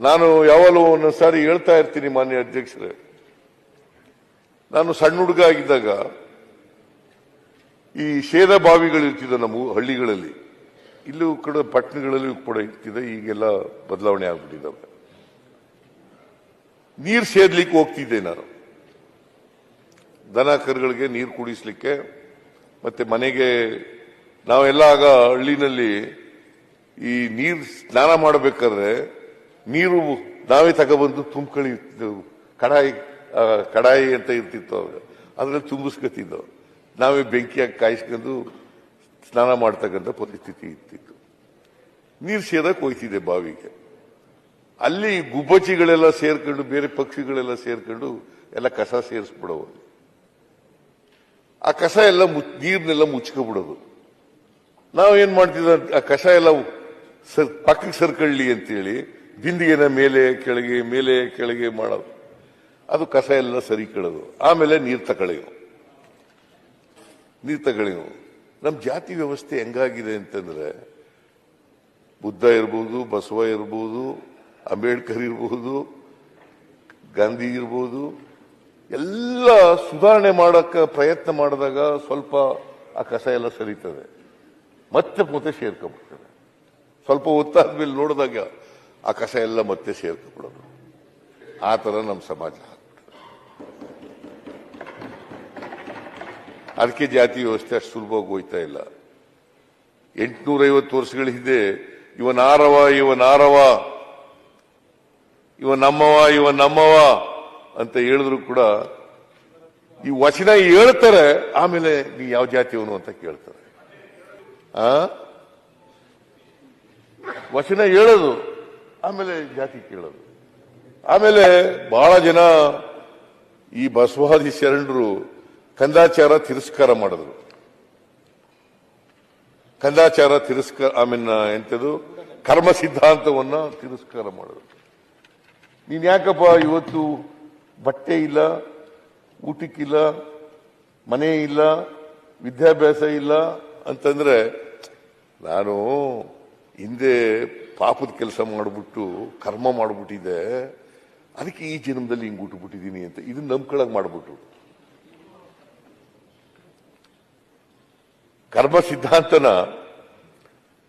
ನಾನು ಯಾವಾಗಲೂ ಒಂದೊಂದು ಸಾರಿ ಹೇಳ್ತಾ ಇರ್ತೀನಿ ಮಾನ್ಯ ಅಧ್ಯಕ್ಷರೇ. ನಾನು ಸಣ್ಣ ಹುಡುಗ ಆಗಿದ್ದಾಗ ಈ ಶೇದ ಬಾವಿಗಳು ಇರ್ತಿದ್ದ ನಮ್ಮ ಹಳ್ಳಿಗಳಲ್ಲಿ. ಇಲ್ಲೂ ಕೂಡ ಪಟ್ಟಣಗಳಲ್ಲಿ ಕೂಡ ಇರ್ತಿದೆ, ಈಗೆಲ್ಲ ಬದಲಾವಣೆ ಆಗ್ಬಿಟ್ಟಿದ್ದಾವೆ. ನೀರು ಸೇದ್ಲಿಕ್ಕೆ ಹೋಗ್ತಿದ್ದೆ ನಾನು. ದನ ಕರುಗಳಿಗೆ ನೀರು ಕುಡಿಸ್ಲಿಕ್ಕೆ, ಮತ್ತೆ ಮನೆಗೆ ನಾವೆಲ್ಲ ಆಗ ಹಳ್ಳಿನಲ್ಲಿ ಈ ನೀರು ಸ್ನಾನ ಮಾಡಬೇಕಾದ್ರೆ ನೀರು ನಾವೇ ತಗೊಬಂದು ತುಂಬ್ಕೊಳ್ಳಿ ಕಡಾಯಿ ಕಡಾಯಿ ಅಂತ ಇರ್ತಿತ್ತು ಅವಾಗ ಅದ್ರಲ್ಲಿ ತುಂಬಿಸ್ಕೊತಿದ್ದವು ನಾವೇ ಬೆಂಕಿಯಾಗಿ ಕಾಯಿಸ್ಕೊಂಡು ಸ್ನಾನ ಮಾಡ್ತಕ್ಕಂಥ ಪರಿಸ್ಥಿತಿ ಇರ್ತಿತ್ತು. ನೀರು ಸೇರಕ್ಕೆ ಹೋಯ್ತಿದೆ ಬಾವಿಗೆ. ಅಲ್ಲಿ ಗುಬ್ಬಚ್ಚಿಗಳೆಲ್ಲ ಸೇರ್ಕೊಂಡು, ಬೇರೆ ಪಕ್ಷಿಗಳೆಲ್ಲ ಸೇರ್ಕೊಂಡು ಎಲ್ಲ ಕಸ ಸೇರಿಸ್ಬಿಡೋವು ಆ ಕಸ ಎಲ್ಲ ನೀರ್ನೆಲ್ಲ ಮುಚ್ಕೊಬಿಡೋದು. ನಾವು ಏನ್ ಮಾಡ್ತಿದ್ದ, ಆ ಕಸ ಎಲ್ಲ ಪಕ್ಕಕ್ಕೆ ಸರ್ಕೊಳ್ಳಿ ಅಂತೇಳಿ ಬಿಂದಿಗೆನ ಮೇಲೆ ಕೆಳಗೆ ಮೇಲೆ ಕೆಳಗೆ ಮಾಡೋದು. ಅದು ಕಸ ಎಲ್ಲ ಸರಿ ಕಳೆದು ಆಮೇಲೆ ನೀರು ತಗೊಳ್ಳೆವು ನೀರು ತಗೊಳ್ಳೆವು ನಮ್ಮ ಜಾತಿ ವ್ಯವಸ್ಥೆ ಹೆಂಗಾಗಿದೆ ಅಂತಂದ್ರೆ, ಬುದ್ಧ ಇರ್ಬೋದು, ಬಸವ ಇರ್ಬೋದು, ಅಂಬೇಡ್ಕರ್ ಇರ್ಬೋದು, ಗಾಂಧಿ ಇರ್ಬೋದು, ಎಲ್ಲ ಸುಧಾರಣೆ ಮಾಡಕ್ಕೆ ಪ್ರಯತ್ನ ಮಾಡಿದಾಗ ಸ್ವಲ್ಪ ಆ ಕಸ ಎಲ್ಲ ಸರಿತದೆ. ಮತ್ತೆ ಮತ್ತೆ ಸೇರ್ಕೊಂಡ್ಬಿಡ್ತದೆ ಸ್ವಲ್ಪ ಹೊತ್ತಾದ್ಮೇಲೆ ನೋಡಿದಾಗ ಆ ಕಸ ಎಲ್ಲ ಮತ್ತೆ ಸೇರ್ಕೊಬಿಡೋದು. ಆ ಥರ ನಮ್ಮ ಸಮಾಜ. ಅದಕ್ಕೆ ಜಾತಿ ವ್ಯವಸ್ಥೆ ಅಷ್ಟು ಸುಲಭವಾಗಿ ಹೋಯ್ತಾ ಇಲ್ಲ. ಎಂಟುನೂರೈವತ್ತು ವರ್ಷಗಳ ಹಿಂದೆ ಇವನಾರವ ಇವನಾರವ ಇವ ನಮ್ಮವ ಇವ ನಮ್ಮವ ಅಂತ ಹೇಳಿದ್ರು ಕೂಡ, ಈ ವಚನ ಹೇಳ್ತಾರೆ, ಆಮೇಲೆ ನೀ ಯಾವ ಜಾತಿಯವನು ಅಂತ ಕೇಳ್ತಾರೆ. ಆ? ವಚನ ಹೇಳೋದು. ಆಮೇಲೆ ಜಾತಿ ಕೇಳೋದು. ಆಮೇಲೆ ಬಹಳ ಜನ ಈ ಬಸವಾದಿ ಶರಣರು ಕಂದಾಚಾರ ತಿರಸ್ಕಾರ ಮಾಡಿದ್ರು. ಕಂದಾಚಾರ ತಿರಸ್ಕಾರ ಮೀನ್, ಎಂತದು, ಕರ್ಮ ಸಿದ್ಧಾಂತವನ್ನ ತಿರಸ್ಕಾರ ಮಾಡಿದ್ರು. ನೀನ್ ಯಾಕಪ್ಪ ಇವತ್ತು ಬಟ್ಟೆ ಇಲ್ಲ, ಊಟಕ್ಕಿಲ್ಲ, ಮನೆ ಇಲ್ಲ, ವಿದ್ಯಾಭ್ಯಾಸ ಇಲ್ಲ ಅಂತಂದ್ರೆ, ನಾನು ಹಿಂದೆ ಪಾಪದ ಕೆಲಸ ಮಾಡಿಬಿಟ್ಟು ಕರ್ಮ ಮಾಡಿಬಿಟ್ಟಿದೆ, ಅದಕ್ಕೆ ಈ ಜನ್ಮದಲ್ಲಿ ಹಿಂಗೆ ಹುಟ್ಟುಬಿಟ್ಟಿದ್ದೀನಿ ಅಂತ ಇದನ್ನ ನಂಬ್ಕೊಳಗ್ ಮಾಡಿಬಿಟ್ರು. ಕರ್ಮ ಸಿದ್ಧಾಂತನ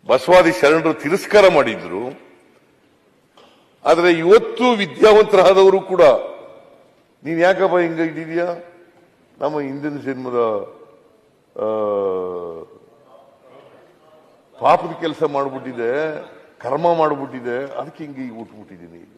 ಬಸವಾದಿ ಶರಣರು ತಿರಸ್ಕಾರ ಮಾಡಿದ್ರು. ಆದರೆ ಇವತ್ತು ವಿದ್ಯಾವಂತರಾದವರು ಕೂಡ, ನೀನ್ ಯಾಕಪ್ಪ ಹಿಂಗ ಇದ್ದೀಯಾ? ನಮ್ಮ ಹಿಂದಿನ ಜನ್ಮದ ಪಾಪದ ಕೆಲಸ ಮಾಡ್ಬಿಟ್ಟಿದೆ ಕರ್ಮ ಮಾಡಿಬಿಟ್ಟಿದೆ ಅದಕ್ಕೆ ಹಿಂಗೆ ಈಗ ಉಟ್ಬಿಟ್ಟಿದ್ದೀನಿ ಈಗ?